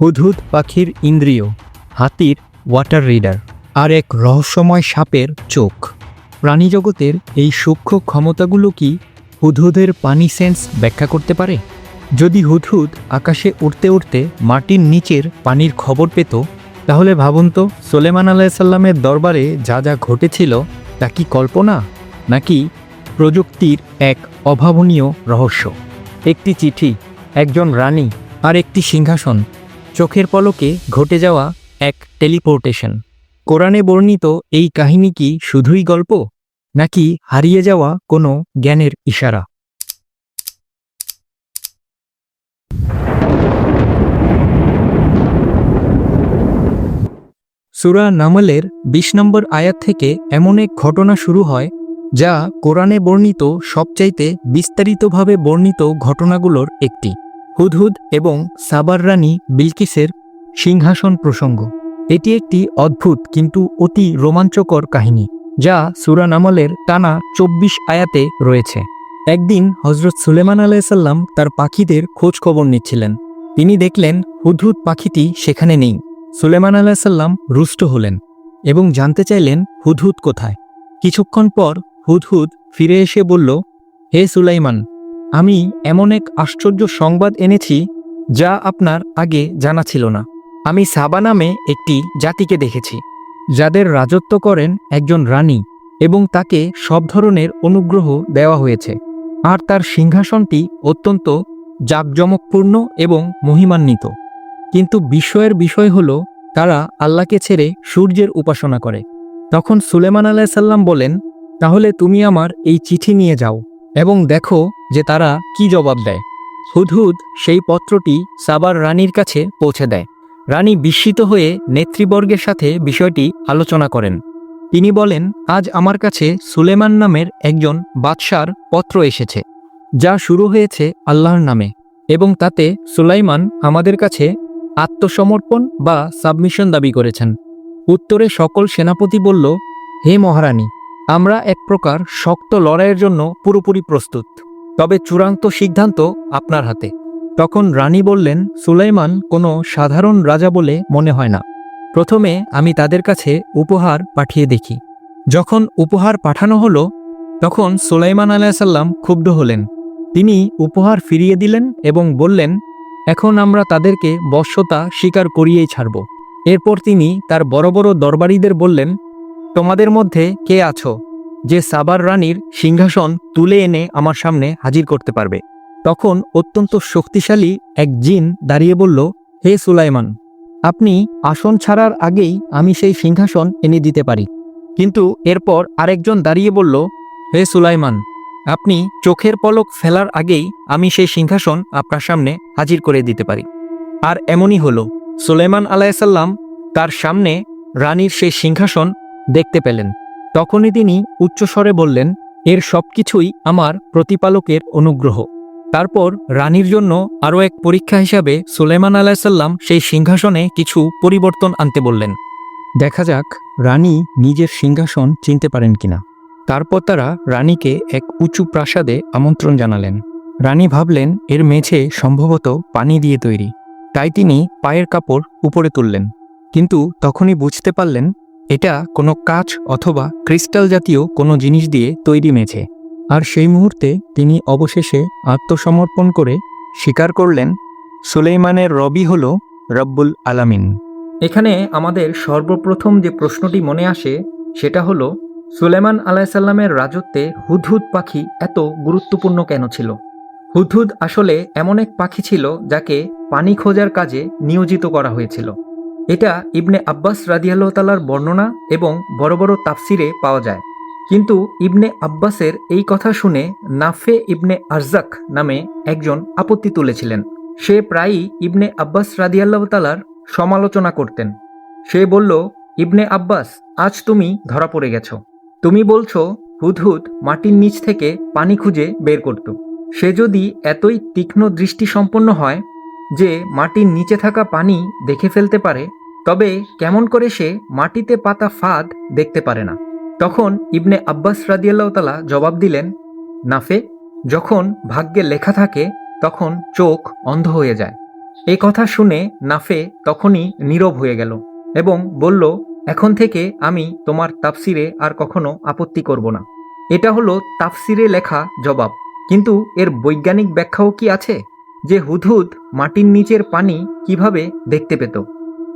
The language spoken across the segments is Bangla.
হুদহুদ পাখির ইন্দ্রিয়, হাতির ওয়াটার রিডার আর এক রহস্যময় সাপের চোখ। প্রাণীজগতের এই সূক্ষ্ম ক্ষমতাগুলো কি হুদহুদের পানি সেন্স ব্যাখ্যা করতে পারে? যদি হুদহুদ আকাশে উড়তে উড়তে মাটির নিচের পানির খবর পেত, তাহলে ভাবুন তো, সোলেমান আলাইসাল্লামের দরবারে যা যা ঘটেছিল, তা কি কল্পনা? নাকি প্রযুক্তির এক অভাবনীয় রহস্য? একটি চিঠি, একজন রানী আর একটি সিংহাসন চোখের পলকে ঘটে যাওয়া এক টেলিপোর্টেশন। কোরআনে বর্ণিত এই কাহিনী কি শুধুই গল্প, নাকি হারিয়ে যাওয়া কোনো জ্ঞানের ইশারা? সুরা নামলের বিশ নম্বর আয়াত থেকে এমন এক ঘটনা শুরু হয়, যা কোরআনে বর্ণিত সবচাইতে বিস্তারিতভাবে বর্ণিত ঘটনাগুলোর একটি। হুদহুদ এবং সাবার রানী বিলকিসের সিংহাসন প্রসঙ্গ। এটি একটি অদ্ভুত কিন্তু অতি রোমাঞ্চকর কাহিনী, যা সুরা নামলের টানা চব্বিশ আয়াতে রয়েছে। একদিন হজরত সুলেমান আলাইসাল্লাম তার পাখিদের খোঁজ খবর নিচ্ছিলেন। তিনি দেখলেন, হুদহুদ পাখিটি সেখানে নেই। সুলেমান আলাইসাল্লাম রুষ্ট হলেন এবং জানতে চাইলেন, হুদহুদ কোথায়? কিছুক্ষণ পর হুদহুদ ফিরে এসে বলল, হে সুলাইমান আমি এমন এক আশ্চর্য সংবাদ এনেছি যা আপনার আগে জানা ছিল না। আমি সাবা নামে একটি জাতিকে দেখেছি, যাদের রাজত্ব করেন একজন রানী এবং তাকে সব ধরনের অনুগ্রহ দেওয়া হয়েছে। আর তার সিংহাসনটি অত্যন্ত জাঁকজমকপূর্ণ এবং মহিমান্বিত। কিন্তু বিস্ময়ের বিষয় হল, তারা আল্লাহকে ছেড়ে সূর্যের উপাসনা করে। তখন সুলেমান আলাইসাল্লাম বলেন, তাহলে তুমি আমার এই চিঠি নিয়ে যাও এবং দেখো যে তারা কি জবাব দেয়। হুদহুদ সেই পত্রটি সাবার রানীর কাছে পৌঁছে দেয়। রানী বিস্মিত হয়ে নেতৃবর্গের সাথে বিষয়টি আলোচনা করেন। তিনি বলেন, আজ আমার কাছে সুলেমান নামের একজন বাদশার পত্র এসেছে, যা শুরু হয়েছে আল্লাহর নামে, এবং তাতে সুলাইমান আমাদের কাছে আত্মসমর্পণ বা সাবমিশন দাবি করেছেন। উত্তরে সকল সেনাপতি বলল, হে মহারানী, আমরা এক প্রকার শক্ত লড়াইয়ের জন্য পুরোপুরি প্রস্তুত। তবে চূড়ান্ত সিদ্ধান্ত আপনার হাতে। তখন রানী বললেন, সুলাইমান কোনো সাধারণ রাজা বলে মনে হয় না। প্রথমে আমি তাদের কাছে উপহার পাঠিয়ে দেখি। যখন উপহার পাঠানো হলো, তখন সুলাইমান আলাইসাল্লাম ক্ষুব্ধ হলেন। তিনি উপহার ফিরিয়ে দিলেন এবং বললেন, এখন আমরা তাদেরকে বশ্যতা স্বীকার করিয়েই ছাড়ব। এরপর তিনি তার বড় বড় দরবারীদের বললেন, তোমাদের মধ্যে কে আছো? যে সাবার রানীর সিংহাসন তুলে এনে আমার সামনে হাজির করতে পারবে। তখন অত্যন্ত শক্তিশালী এক জিন দাঁড়িয়ে বলল, হে সুলাইমান, আপনি আসন ছাড়ার আগেই আমি সেই সিংহাসন এনে দিতে পারি। কিন্তু এরপর আরেকজন দাঁড়িয়ে বলল, হে সুলাইমান, আপনি চোখের পলক ফেলার আগেই আমি সেই সিংহাসন আপনার সামনে হাজির করে দিতে পারি। আর এমনই হলো। সুলাইমান আলাইসাল্লাম তার সামনে রানীর সেই সিংহাসন দেখতে পেলেন। তখনই তিনি উচ্চস্বরে বললেন, এর সব কিছুই আমার প্রতিপালকের অনুগ্রহ। তারপর রানীর জন্য আরও এক পরীক্ষা হিসাবে সুলেমান আলাইসাল্লাম সেই সিংহাসনে কিছু পরিবর্তন আনতে বললেন। দেখা যাক রানী নিজের সিংহাসন চিনতে পারেন কিনা। তারপর তারা রানীকে এক উঁচু প্রাসাদে আমন্ত্রণ জানালেন। রানী ভাবলেন, এর মেঝে সম্ভবত পানি দিয়ে তৈরি। তাই তিনি পায়ের কাপড় উপরে তুললেন। কিন্তু তখনই বুঝতে পারলেন এটা কোনো কাচ অথবা ক্রিস্টাল জাতীয় কোনো জিনিস দিয়ে তৈরি মেঝে। আর সেই মুহূর্তে তিনি অবশেষে আত্মসমর্পণ করে স্বীকার করলেন, সুলেইমানের রবি হল রব্বুল আলামিন। এখানে আমাদের সর্বপ্রথম যে প্রশ্নটি মনে আসে, সেটা হলো, সুলেমান আলাইসাল্লামের রাজত্বে হুদহুদ পাখি এত গুরুত্বপূর্ণ কেন ছিল? হুদহুদ আসলে এমন এক পাখি ছিল যাকে পানি খোঁজার কাজে নিয়োজিত করা হয়েছিল। এটা ইবনে আব্বাস রাদিয়াল্লাহ বর্ণনা এবং বড় বড় তাফসিরে পাওয়া যায়। কিন্তু ইবনে আব্বাসের এই কথা শুনে নাফে ইবনে আরজাক নামে একজন আপত্তি তুলেছিলেন। সে প্রায়ই ইবনে আব্বাস রাদিয়াল্লাহ তালার সমালোচনা করতেন। সে বলল, ইবনে আব্বাস, আজ তুমি ধরা পড়ে গেছ। তুমি বলছো, হুদহুদ মাটির নিচ থেকে পানি খুঁজে বের করত। সে যদি এতই তীক্ষ্ণ দৃষ্টি সম্পন্ন হয় যে মাটির নিচে থাকা পানি দেখে ফেলতে পারে তবে কেমন করে সে মাটিতে পাতা ফাঁদ দেখতে পারে না। তখন ইবনে আব্বাস রাদিয়াল্লাহ তালা জবাব দিলেন, নাফে, যখন ভাগ্যে লেখা থাকে, তখন চোখ অন্ধ হয়ে যায়। এই কথা শুনে নাফে তখনই নীরব হয়ে গেল এবং বলল, এখন থেকে আমি তোমার তাফসিরে আর কখনো আপত্তি করব না। এটা হলো তাফসিরে লেখা জবাব। কিন্তু এর বৈজ্ঞানিক ব্যাখ্যাও কি আছে? যে হুদহুদ মাটির নিচের পানি কীভাবে দেখতে পেত?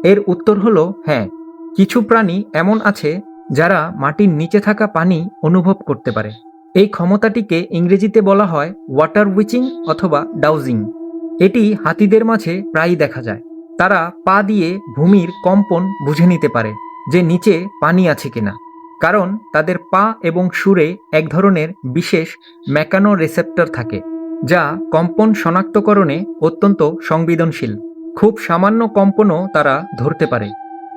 এর উত্তর হলো হ্যাঁ কিছু প্রাণী এমন আছে যারা মাটির নিচে থাকা পানি অনুভব করতে পারে। এই ক্ষমতাটিকে ইংরেজিতে বলা হয় ওয়াটার উইচিং অথবা ডাউজিং এটি হাতিদের মাঝে প্রায়ই দেখা যায়। তারা পা দিয়ে ভূমির কম্পন বুঝে নিতে পারে যে নিচে পানি আছে কিনা। কারণ তাদের পা এবং সুরে এক ধরনের বিশেষ ম্যাকানো রিসেপ্টর থাকে, যা কম্পন শনাক্তকরণে অত্যন্ত সংবেদনশীল। খুব সামান্য কম্পনও তারা ধরতে পারে।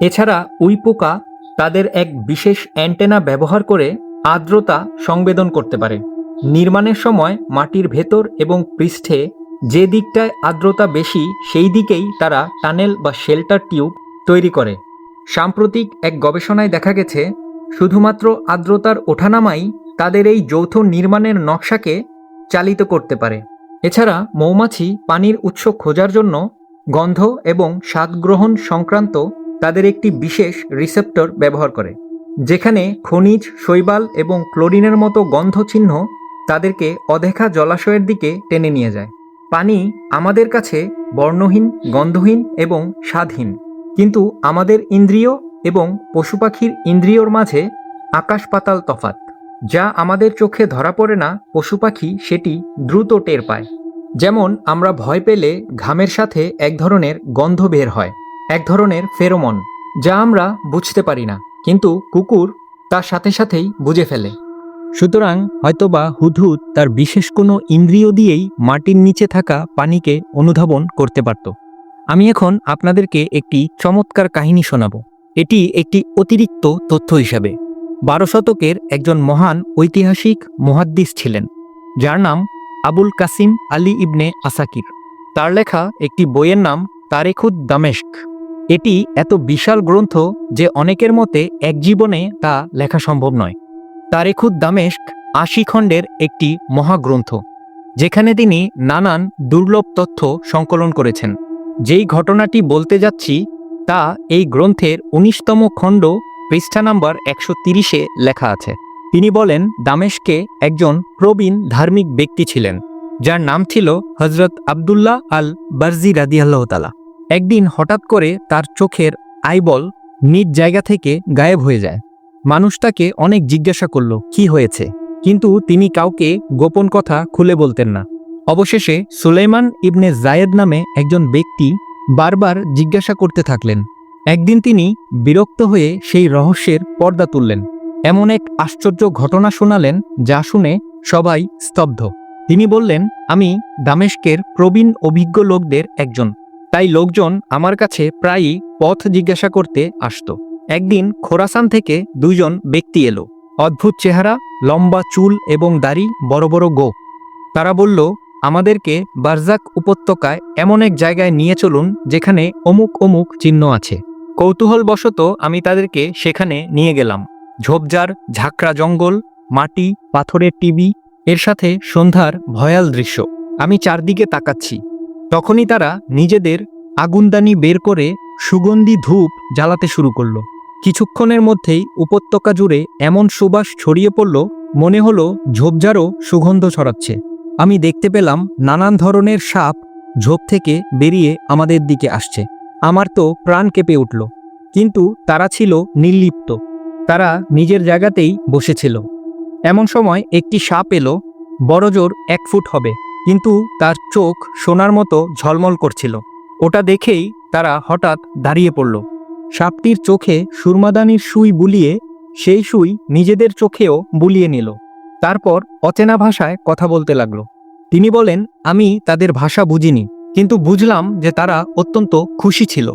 এছাড়া উই পোকা তাদের এক বিশেষ অ্যান্টেনা ব্যবহার করে আর্দ্রতা সংবেদন করতে পারে। নির্মাণের সময় মাটির ভেতর এবং পৃষ্ঠে যে দিকটায় আর্দ্রতা বেশি, সেই দিকেই তারা টানেল বা শেল্টার টিউব তৈরি করে। সাম্প্রতিক এক গবেষণায় দেখা গেছে, শুধুমাত্র আর্দ্রতার ওঠানামাই তাদের এই যৌথ নির্মাণের নকশাকে চালিত করতে পারে। এছাড়া মৌমাছি পানির উৎস খোঁজার জন্য গন্ধ এবং স্বাদ গ্রহণ সংক্রান্ত তাদের একটি বিশেষ রিসেপ্টর ব্যবহার করে, যেখানে খনিজ, শৈবাল এবং ক্লোরিনের মতো গন্ধ চিহ্ন তাদেরকে অদেখা জলাশয়ের দিকে টেনে নিয়ে যায়। পানি আমাদের কাছে বর্ণহীন, গন্ধহীন এবং স্বাদহীন, কিন্তু আমাদের ইন্দ্রিয় এবং পশু পাখির ইন্দ্রিয়র মাঝে আকাশ পাতাল তফাত যা আমাদের চোখে ধরা পড়ে না পশু পাখি সেটি দ্রুত টের পায়। যেমন, আমরা ভয় পেলে ঘামের সাথে এক ধরনের গন্ধ বের হয়, এক ধরনের ফেরোমন, যা আমরা বুঝতে পারি না, কিন্তু কুকুর তার সাথে সাথেই বুঝে ফেলে। সুতরাং হয়তোবা হুদহুদ তার বিশেষ কোনো ইন্দ্রিয় দিয়েই মাটির নিচে থাকা পানিকে অনুধাবন করতে পারত। আমি এখন আপনাদেরকে একটি চমৎকার কাহিনী শোনাব। এটি একটি অতিরিক্ত তথ্য হিসাবে। বারো শতকের একজন মহান ঐতিহাসিক মহাদ্দিস ছিলেন, যার নাম Abul Qasim Ali ibn Asakir. তার লেখা একটি বইয়ের নাম তারেখুদ দামেস্ক। এটি এত বিশাল গ্রন্থ যে অনেকের মতে এক জীবনে তা লেখা সম্ভব নয়। তারেখুদ দামেস্ক আশি খণ্ডের একটি মহাগ্রন্থ, যেখানে তিনি নানান দুর্লভ তথ্য সংকলন করেছেন। যেই ঘটনাটি বলতে যাচ্ছি, তা এই গ্রন্থের উনিশতম খণ্ড পৃষ্ঠা নাম্বার একশো তিরিশে লেখা আছে। তিনি বলেন, দামেশকে একজন প্রবীণ ধার্মিক ব্যক্তি ছিলেন, যার নাম ছিল হজরত আবদুল্লাহ আল বার্জি রাদিয়াল্লাহ তালা একদিন হঠাৎ করে তার চোখের আইবল নিজ জায়গা থেকে গায়েব হয়ে যায়। মানুষ তাকে অনেক জিজ্ঞাসা করল, কি হয়েছে? কিন্তু তিনি কাউকে গোপন কথা খুলে বলতেন না। অবশেষে সুলাইমান ইবনে জায়েদ নামে একজন ব্যক্তি বারবার জিজ্ঞাসা করতে থাকলেন। একদিন তিনি বিরক্ত হয়ে সেই রহস্যের পর্দা তুললেন। এমন এক আশ্চর্য ঘটনা শোনালেন যা শুনে সবাই স্তব্ধ। তিনি বললেন, আমি দামেস্কের প্রবীণ অভিজ্ঞ লোকদের একজন। তাই লোকজন আমার কাছে প্রায়ই পথ জিজ্ঞাসা করতে আসত। একদিন খোরাসান থেকে দুইজন ব্যক্তি এলো। অদ্ভুত চেহারা, লম্বা চুল এবং দাড়ি বড় বড় গো। তারা বলল, আমাদেরকে বারজাক উপত্যকায় এমন এক জায়গায় নিয়ে চলুন যেখানে অমুক অমুক চিহ্ন আছে। কৌতূহলবশত আমি তাদেরকে সেখানে নিয়ে গেলাম। ঝোপঝাড়, ঝাঁকড়া জঙ্গল, মাটি, পাথরের টিভি, এর সাথে সন্ধ্যার ভয়াল দৃশ্য। আমি চারদিকে তাকাচ্ছি। তখনই তারা নিজেদের আগুনদানি বের করে সুগন্ধি ধূপ জ্বালাতে শুরু করল। কিছুক্ষণের মধ্যেই উপত্যকা জুড়ে এমন সুবাস ছড়িয়ে পড়ল, মনে হলো ঝোপঝাড়ও সুগন্ধ ছড়াচ্ছে। আমি দেখতে পেলাম নানান ধরনের সাপ ঝোপ থেকে বেরিয়ে আমাদের দিকে আসছে। আমার তো প্রাণ কেঁপে উঠল। কিন্তু তারা ছিল নির্লিপ্ত। তারা নিজের জায়গাতেই বসেছিল। এমন সময় একটি সাপ এলো বড়জোর এক ফুট হবে, কিন্তু তার চোখ সোনার মতো ঝলমল করছিল। ওটা দেখেই তারা হঠাৎ দাঁড়িয়ে পড়ল। সাপটির চোখে সুরমাদানির সুই বুলিয়ে সেই সুই নিজেদের চোখেও বুলিয়ে নিল। তারপর অচেনা ভাষায় কথা বলতে লাগল। তিনি বলেন, আমি তাদের ভাষা বুঝিনি, কিন্তু বুঝলাম যে তারা অত্যন্ত খুশি ছিল।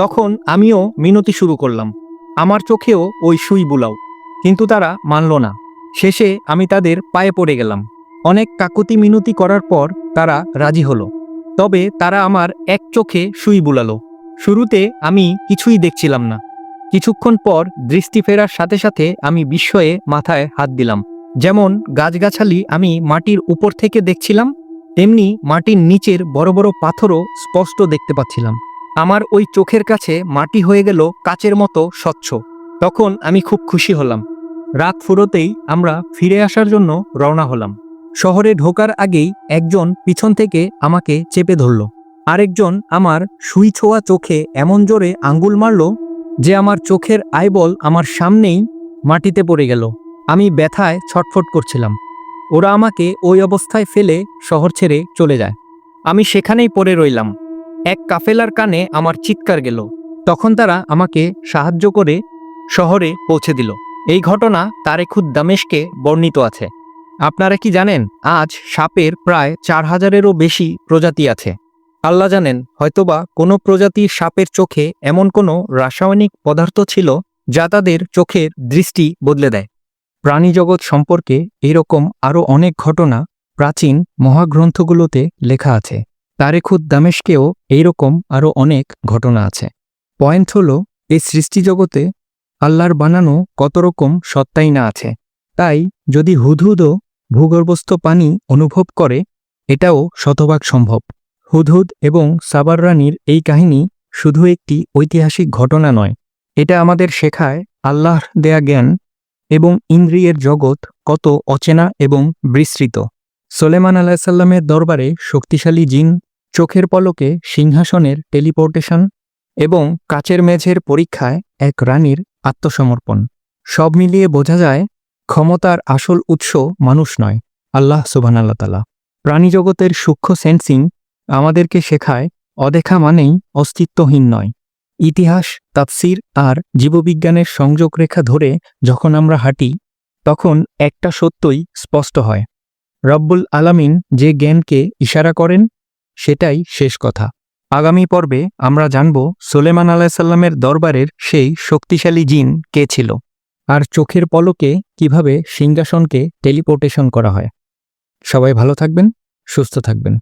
তখন আমিও মিনতি শুরু করলাম। আমার চোখেও ওই সুই বুলাও। কিন্তু তারা মানল না। শেষে আমি তাদের পায়ে পড়ে গেলাম। অনেক কাকুতি মিনতি করার পর তারা রাজি হলো। তবে তারা আমার এক চোখে সুই বুলালো। শুরুতে আমি কিছুই দেখছিলাম না। কিছুক্ষণ পর দৃষ্টি ফেরার সাথে সাথে আমি বিস্ময়ে মাথায় হাত দিলাম। যেমন গাছগাছালি আমি মাটির উপর থেকে দেখছিলাম, তেমনি মাটির নিচের বড় বড় পাথরও স্পষ্ট দেখতে পাচ্ছিলাম। আমার ওই চোখের কাছে মাটি হয়ে গেল কাচের মতো স্বচ্ছ। তখন আমি খুব খুশি হলাম। রাত ফুরোতেই আমরা ফিরে আসার জন্য রওনা হলাম। শহরে ঢোকার আগেই একজন পিছন থেকে আমাকে চেপে ধরল। আরেকজন আমার সুই ছোঁয়া চোখে এমন জোরে আঙ্গুল মারল যে আমার চোখের আইবল আমার সামনেই মাটিতে পড়ে গেল। আমি ব্যথায় ছটফট করছিলাম। ওরা আমাকে ওই অবস্থায় ফেলে শহর ছেড়ে চলে যায়। আমি সেখানেই পড়ে রইলাম। এক কাফেলার কানে আমার চিৎকার গেল। তখন তারা আমাকে সাহায্য করে শহরে পৌঁছে দিল। এই ঘটনা তারেখুদ দামেশকে বর্ণিত আছে। আপনারা কি জানেন, আজ সাপের প্রায় চার হাজারেরও বেশি প্রজাতি আছে। আল্লাহ জানেন, হয়তোবা কোনো প্রজাতির সাপের চোখে এমন কোনো রাসায়নিক পদার্থ ছিল যা তাদের চোখের দৃষ্টি বদলে দেয়। প্রাণীজগৎ সম্পর্কে এরকম আরও অনেক ঘটনা প্রাচীন মহাগ্রন্থগুলোতে লেখা আছে। তারেখুদ দামেশকেও এইরকম আরও অনেক ঘটনা আছে। পয়েন্ট হল, এই সৃষ্টিজগতে আল্লাহর বানানো কত রকম সত্তাই না আছে। তাই, যদি হুদহুদও ভূগর্ভস্থ পানি অনুভব করে, এটাও শতভাগ সম্ভব। হুদহুদ এবং সাবার রানীর এই কাহিনী শুধু একটি ঐতিহাসিক ঘটনা নয়, এটা আমাদের শেখায় আল্লাহর দেয়া জ্ঞান এবং ইন্দ্রিয়ের জগৎ কত অচেনা এবং বিস্তৃত। সোলেমান আলাহিসাল্লামের দরবারে শক্তিশালী জিন চোখের পলকে সিংহাসনের টেলিপোর্টেশন এবং কাচের মেঝের পরীক্ষায় এক রানীর আত্মসমর্পণ। সব মিলিয়ে বোঝা যায়, ক্ষমতার আসল উৎস মানুষ নয়, আল্লাহ সুবান আল্লাহ তালা প্রাণীজগতের সূক্ষ্ম সেন্সিং আমাদেরকে শেখায়, অদেখা মানেই অস্তিত্বহীন নয়। ইতিহাস, তাফসির আর জীববিজ্ঞানের সংযোগ রেখা ধরে যখন আমরা হাঁটি, তখন একটা সত্যই স্পষ্ট হয়। রব্বুল আলামিন যে জ্ঞানকে ইশারা করেন সেটাই শেষ কথা। আগামী পর্বে আমরা জানব সোলেমান আলাহিসাল্লামের দরবারের সেই শক্তিশালী জিন কে ছিল আর চোখের পলকে কীভাবে সিংহাসনকে টেলিপোর্টেশন করা হয়। সবাই ভালো থাকবেন, সুস্থ থাকবেন।